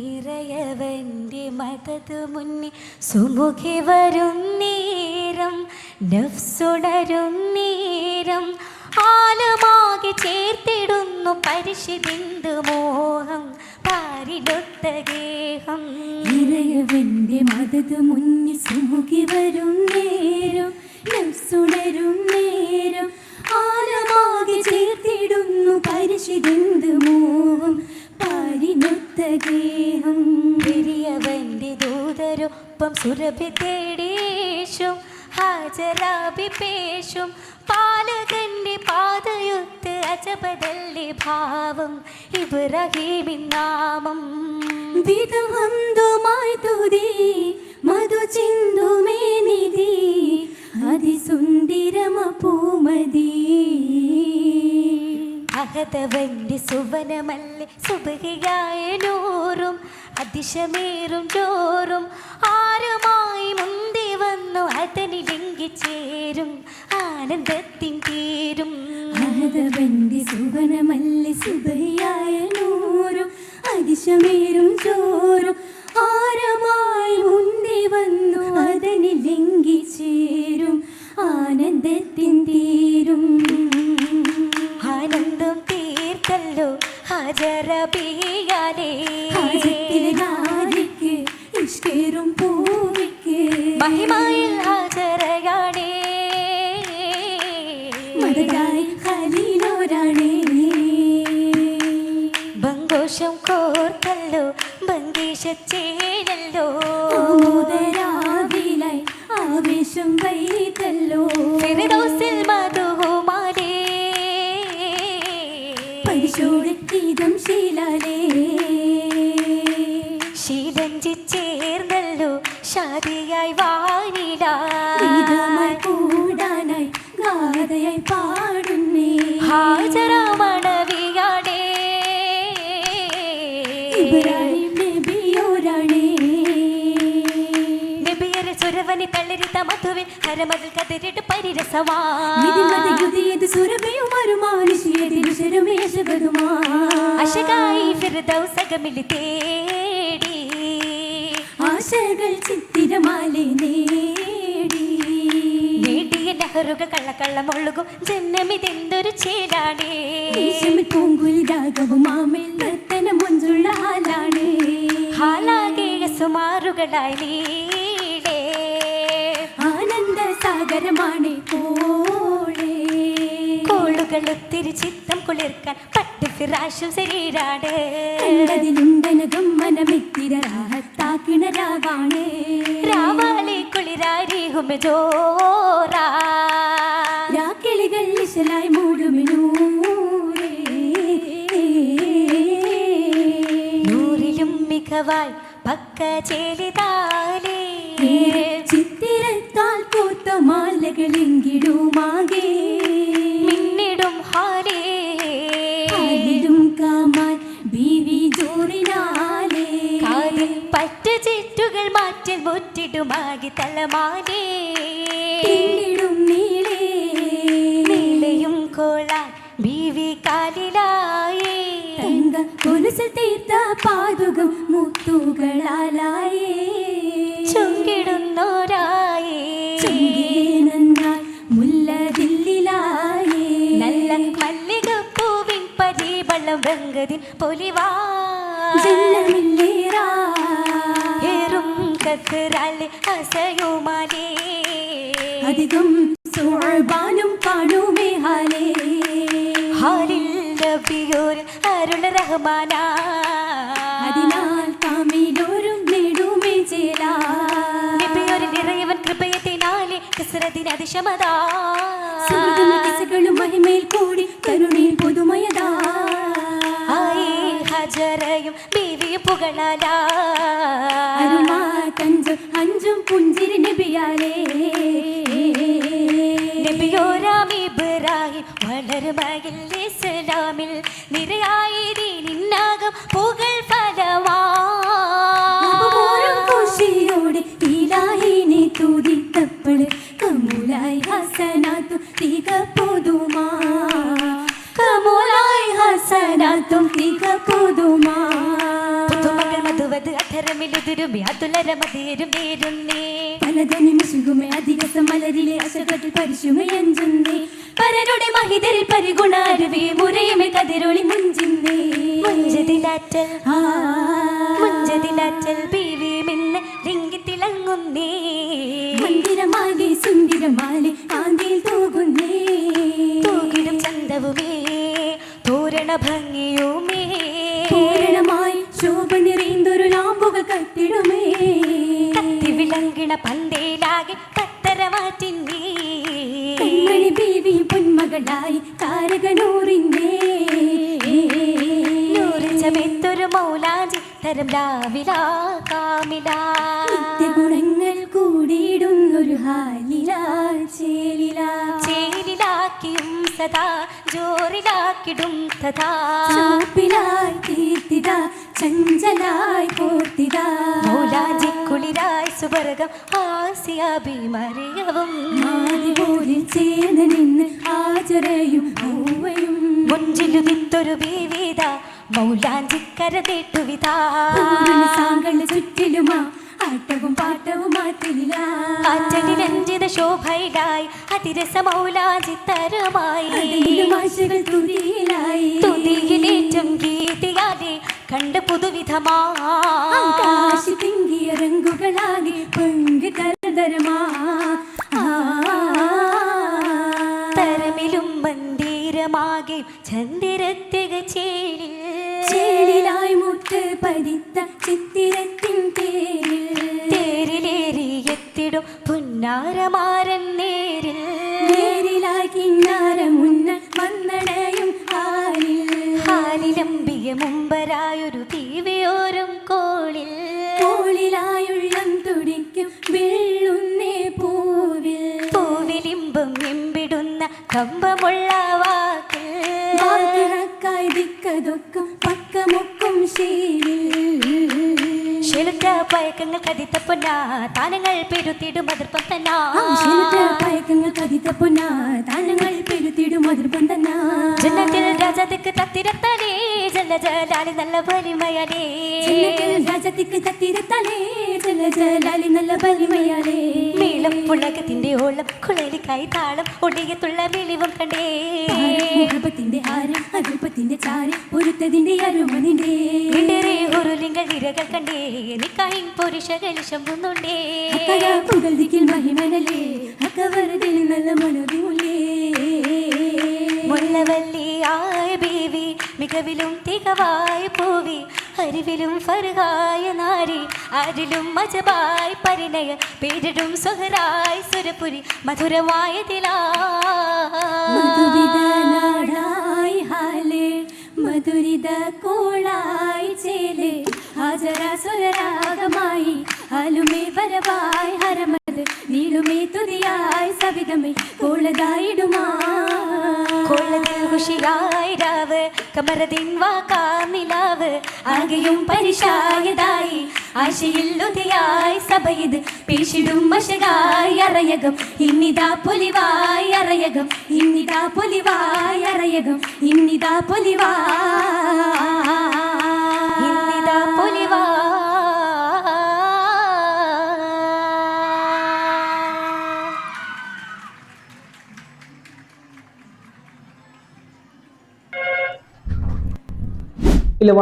ഇറയവന്റെ മതത് മുന്നിൽ സുമുഖി വരും നേരം നഫ്സുടരും നേരം. ആലമാകെ ചേർത്തിടുന്നു പരിശുദിന്ദു മോഹം പാരിടുത്ത ഗേഹം. ഇറയവന്റെ മതത് മുന്നിൽ സുമുഖി വരും നേരം നഫ്സുണരും നേരം. ആലമാകെ ചേർത്തിടുന്നു പരിശുദ്ധ മോഹം പാരിടുത്ത ഗേഹം ദൂതരൊപ്പം സുരഭി തേടീശും ഹാജരാഭി പേശും പാലകന്റെ പാതയുത്ത് അജപതല്ലി ഭാവം ഇബ്രഹീമി നാമം. വിധവന്തുമായി തുതി മധു ചിന്തുമേ നിധി അതിസുന്ദരമ പൂമതി അഹതവന്റെ സുവനമല്ലേ സുബഹിയായ നൂറും അതിശമേറും ചോറും ആനന്ദത്തിൻ തീരും അഹതവന്റെ സുവനമല്ലി സുബയായ നൂറും അതിശമേറും ചോറും ആരമായി മുന്തി വന്നു അതനി ലംഘിച്ചേരും ആനന്ദത്തിൻ തീരും ആനന്ദം തീർത്തല്ലോ ഹാജറബിയാലേ ഖലീലോരാണേ ബങ്കോഷം കോർത്തല്ലോ ബങ്കേശച്ചേനല്ലോ ആവേശം വൈതല്ലോ ഹാജരാമണവിയാടേ ഇബ്രാഹിം നബിയോരാണേ. നബിയരെ സുരവനി തള്ളിരുത്ത മധുവിൻ ഹരമതിൽ കതിരിട്ട് പരിരസമാ. നിധിമതിയുതിയത് സുരഭയുമരുമാനുഷിയതിരു ശരമേശകതുമാ അശകായി ഫിർദൗസകമിൽ തേടി. ആശകൾ ചിത്തിരമാലെ നേടി കള്ളക്കള്ളം നെഹറുക കള്ളക്കള്ളമൊഴുകും ജന്മമിതെന്തൊരു ചേരാടേ ദേശമിൽ പൂങ്കുലി രാഗവും മാമേൽ നർത്തന മുഞ്ചുള്ള ആലാണ് ഹാലാകേയ സുമാറുകളായി നീടേ. ആനന്ദ സാഗരമാണ് കോളേ. കോളുകൾ ഒത്തിരി ചിത്തം കുളിർക്കാൻ പട്ട് ഫിറാശും മനമിത്തിര രാഹത്താക്കിണ രാവാണ് രാവാളി കുളിരാരിഹും ജോറാ രാക്കിളികൾ ഇശലായി മൂടുമിനൂരേ നൂറിലും മികവായി പക്ക ചേലിതാലേ. ചിത്തിരത്താൽ പൂത്ത മാലകളെങ്കിടുമാകെ മാറ്റിൽ തലമാനെ പിന്നിടും നീളേ നീലയും കോളാൻ ബീവി കാലിലായേ. തങ്ക കൊലുസിൽ തീർത്ത പാതുകം മുത്തുകളാലായേ. ചുങ്കിടുന്നോരായേ. ചുങ്കിനന്നാൽ മുല്ലതില്ലിലായേ. നല്ല മല്ലികപ്പൂവിൻ പരിവളം വെങ്കതിൻ പൊലിവാ. ജന്നമില്ലേറാ കക്കറാലെ അസയുമാലേ. അധികം സോൾബാനും കാണുമേ ഹാലേ. ഹാലിൽ നബിയോർ അരുൾ റഹ്മാനാ. അതിനാൽ കാമിലോരും നേടുമേ ചേല. നബിയോർ നിറയവൻ കൃപയത്തിനാലെ കസരത്തിന് അതിശമതാ. മഹിമയിൽ കൂടി കരുണയിൽ പുതുമയതാ. ഹജറയും ബീവിയും പുകളാലാ അഞ്ചും പുഞ്ചിരി നബിയാലേ. നബിയോരാം ഇബ്രാഹിം വളരുമകിൽ ഇസ്ലാമിൽ നിരയായി നിന്നാകം മലരിലുതിരുമി അതുലരമതിയരും നേരുന്നേ. പലതനി മുശുകുമേ അധികസം മലരിലെ അശകത്തിൽ പരിശുമയഞ്ചുന്നേ പരരുടെ മഹിതരിൽ പരിഗുണാരുവേ മുരയുമേ കതിരൊളി മുഞ്ചിന്നേ. മുഞ്ചതിലാറ്റൽ. ആ മുഞ്ചതിലാറ്റൽ ബീവിമെന്ന് ലിംഗിത്തിളങ്ങുന്നേ മന്ദിരമാകെ സുന്ദരമാലെ പന്തേലാകെ പത്തര മാറ്റിന്നേ ബീവി പൊന്മകളായി താരകനൂറിന്നേ നൂറ് ചമയത്തൊരു മൗലാഞ്ചി തരം രാവിലാ കാമില. ഗുണങ്ങൾ കൂടിയിടുന്നൊരു ഹാലിലാ ചേലിലാ. ചേലിലാക്കിയും സദാ ജോറിലാക്കിടും തഥാ. ചുവപ്പിലായി തീർത്തിതാ ചഞ്ചലായി കോർത്തിതാ മൗലാഞ്ചിക്കുളിരായി സുവർഗം ആസിയാഭിമറിയവും മാറിപോരിൽ ചേർന്ന് നിന്ന് ആചരയും പൂവയും. മുഞ്ചിലുതിത്തൊരു ബീവിത മൗലാഞ്ചിക്കര തേട്ടുവിതാ സാങ്കൾ ചുറ്റിലുമാ ആട്ടവും പാട്ടവും മാറ്റില്ല ആറ്റലിരഞ്ജിത ശോഭയിലായി അതിരസ മൗലാഞ്ചിത്തരമായി ആശകൾ തുതിയിലായി കണ്ട് പുതുവിധമാ. ആകാശി തിങ്കിയ രംഗുകളാകെ പങ്ക് തരതരമാ തരമിലും മന്ദിരമാകെ ചന്ദിരത്തിക ചേലിൽ ചേലിലായി മുട്ട് പതിത്ത ചിത്തിരത്തിൻ പേരിൽ. തേരിലേറി എത്തിടും പുന്നാരമാരൻ നേരിൽ. നേരിലായി കിന്നാര മുന്ന വന്നടയും ഹാലിൽ. ഹാലിലമ്പിയ മുമ്പരായൊരു വെള്ളുന്നേ പൂവിൽ പൂവിലിമ്പും എമ്പിടുന്ന കമ്പമുള്ള വാക്കിറക്കായി ദിക്കതൊക്കും പയക്കങ്ങൾ കതിത്ത പൊന്നാ താനങ്ങൾ പെരുത്തിടും അതിർപ്പം തന്നാ. പയക്കങ്ങൾ കതിത്ത പൊന്നാ താനങ്ങൾ പെരുത്തിടും അതിർപ്പം തന്നാ. ജന്നത്തിൽ രാജാതിക്ക് തത്തിരത്തലേ ജല ജലാലി നല്ല പരിമയാലേ രാജാതിക്ക് തത്തിരത്തലേ ജല ജലാലി നല്ല മേളം പുളകത്തിന്റെ ഓളം കുഴലിക്കായി താളം ഒടിയത്തുള്ള വെളിവും കണ്ടേ. മുഖപത്തിന്റെ ഹാരം അതിർപ്പത്തിന്റെ ചാരം പൊരുത്തതിന്റെ അരുമനിന്റെ. ഉരുലിംഗ ഇരകൾ കണ്ടേ. എനിക്കായി പുരുഷകൾ ശമ്പുന്നുണ്ടേ അക്കര മഹിമനല്ലേ. ദിക്കിൽ അക്കവരതിൽ നല്ല മനതുമില്ലേ മുല്ലവല്ലി ആയ ബേവി മികവിലും തികവായ പൂവി. അറിവിലും ഫർഹായ നാരി അരിലും മജബായി പരിണയ പേരിടും സുഹരായി സുരപുരി മധുരമായതിലാ. മധുവിധ നാടായി ഹാലേ മധുരിത കോളായി ചേലേ ഹാജര സുരരാഗമായി ആലുമേ വരവായി ഹരമത് നീളുമേ തുതിയായി സവിതമേ കോളതായിടുമാ. കോളതിൽ ഖുഷിയായി രാവ് കമരതിൻ നിലാവ് ആകെയും പരിശായതായി. ആശയിൽ ഉദയായി സഭയത് പേശിടും മഷകായി അറയകം. ഇന്നിതാ പൊലിവായി അറയകം. ഇന്നിതാ പൊലിവായി അറയകം. ഇന്നിതാ പൊലിവായി